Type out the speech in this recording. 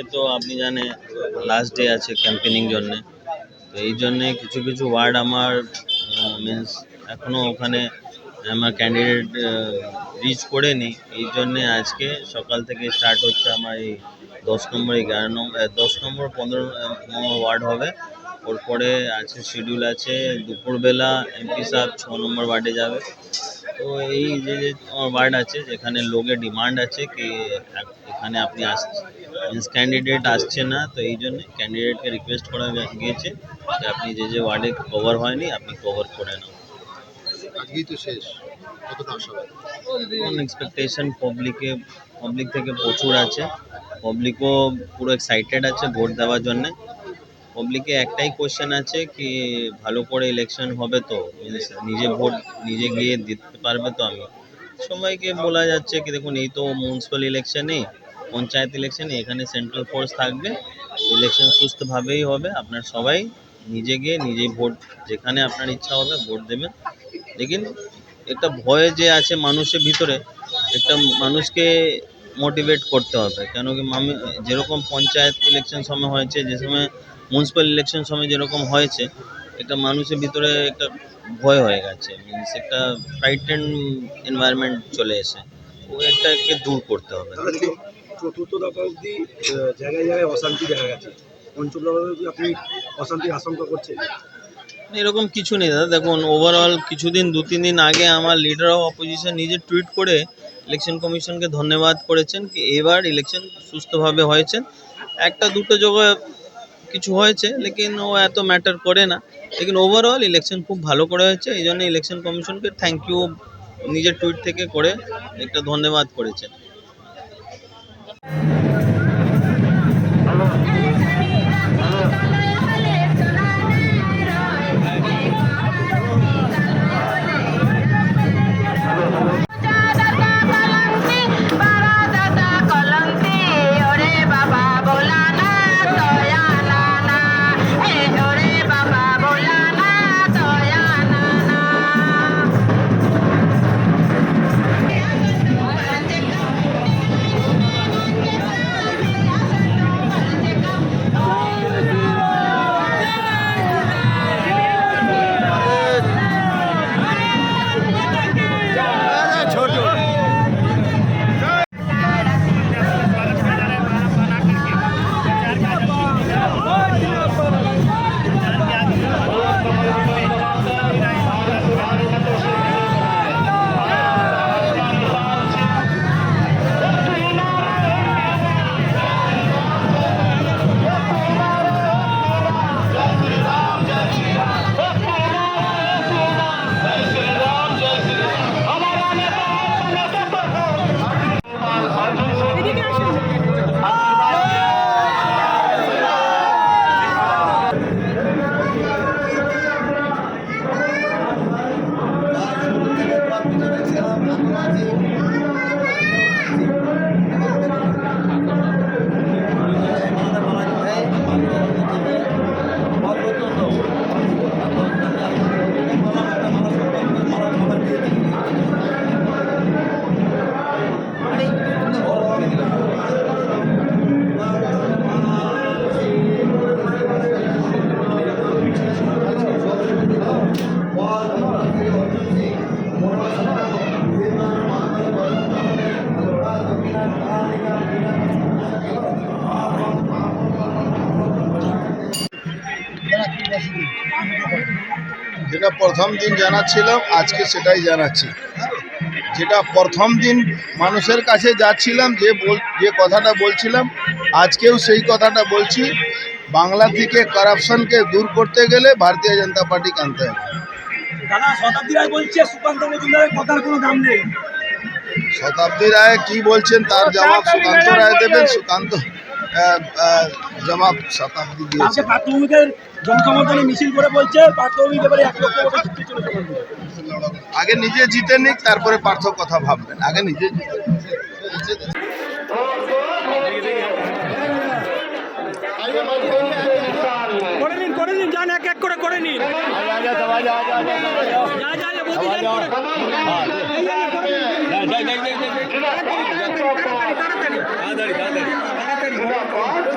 আজকে তো আপনি জানেন লাস্ট ডে আছে ক্যাম্পেনিং জন্যে। তো এই জন্যে কিছু কিছু ওয়ার্ড আমার মিন্স এখনও ওখানে আমার ক্যান্ডিডেট রিচ করেনি। এই জন্যে আজকে সকাল থেকে স্টার্ট হচ্ছে আমার এই দশ নম্বর, এগারো নম্বর দশ নম্বর, পনেরো নম্বর ওয়ার্ড হবে। পরে আছে শিডিউল আছে, দুপুরবেলা এমপি সাহেব ছ নম্বর ওয়ার্ডে যাবে। তো এই যে যে ওয়ার্ড আছে, যেখানে লোকের ডিমান্ড আছে, কি, এখানে আপনি আস মিন্স ক্যান্ডিডেট আসছে না তো এই জন্য ক্যান্ডিডেটকে রিকোয়েস্ট করা গিয়েছে যে আপনি যে যে ওয়ার্ডে কভার হয়নি আপনি কভার করে নাও। আজকেই তো শেষ। এক্সপেকটেশন পাবলিকে পাবলিক থেকে প্রচুর আছে। পাবলিকও পুরো এক্সাইটেড আছে ভোট দেওয়ার জন্য। পাবলিকে একটাই কোশ্চেন আছে কি ভালো করে ইলেকশন হবে তো? নিজে ভোট নিজে গিয়ে দিতে পারবে তো আমি? সবাইকে বলা যাচ্ছে কি দেখুন এই তো মিউনিসিপ্যাল ইলেকশনে পঞ্চায়েত ইলেকশনে এখানে সেন্ট্রাল ফোর্স থাকবে ইলেকশন সুস্থভাবেই হবে, আপনার সবাই নিজে গিয়ে নিজেই ভোট, যেখানে আপনার ইচ্ছা হবে ভোট দেবেন। লেকিন একটা ভয় যে আছে মানুষের ভিতরে, একটা মানুষকে মোটিভেট করতে হবে। কেন কি মামি, যেরকম পঞ্চায়েত ইলেকশন সময় হয়েছে, যে সময় মিউনিসিপ্যাল ইলেকশন সময় যেরকম হয়েছে, একটা মানুষের ভিতরে একটা ভয় হয়ে গেছে। মিনস একটা ফ্রাইটেন এনভায়রনমেন্ট চলে এসে ও এটাকে দূর করতে হবে। চতুর্থ দফা অবধি জায়গায় জায়গায় অশান্তি দেখা গেছে। পঞ্চম দফা অবধি আপনি অশান্তির আশঙ্কা করছেন? এরকম কিছু নেই দাদা। দেখুন ওভারঅল কিছুদিন দু তিন দিন আগে আমার লিডার অফ অপোজিশন নিজে টুইট করে ইলেকশন কমিশনকে ধন্যবাদ করেছেন কি এবার ইলেকশন সুস্থভাবে হয়েছে একটা, দুটো জায়গায় কিছু হয়েছে, লেকিন ও এত ম্যাটার করে না। লেকিন ওভারঅল ইলেকশন খুব ভালো করে হয়েছে, এই জন্য ইলেকশন কমিশনকে থ্যাংক ইউ নিজের টুইট থেকে করে একটা ধন্যবাদ করেছেন। যেটা প্রথম দিন জানাচ্ছিলাম আজকে সেটাই জানাচ্ছি। যেটা প্রথম দিন মানুষের কাছে যাচ্ছিলাম যে বল যে কথাটা বলছিলাম আজকেও সেই কথাটা বলছি বাংলা থেকে কারাপশনকে দূর করতে গেলে ভারতীয় জনতা পার্টি আনতে হবে। শতাব্দী রায় কি বলছেন তার জবাব সুকান্ত রায় দেবেন সুকান্ত জবাব শতাব্দী দিয়েছে। প্রাথমিকের জনসমর্থনে মিছিল করে বলছে প্রাথমিক এবারে এক লক্ষ। আগে নিজে জিতে নিক তারপরে পার্থ কথা ভাববেন। আগে নিজে জিতে করে নিন করে নিন যান এক এক করে করে নিন। যা Não pode?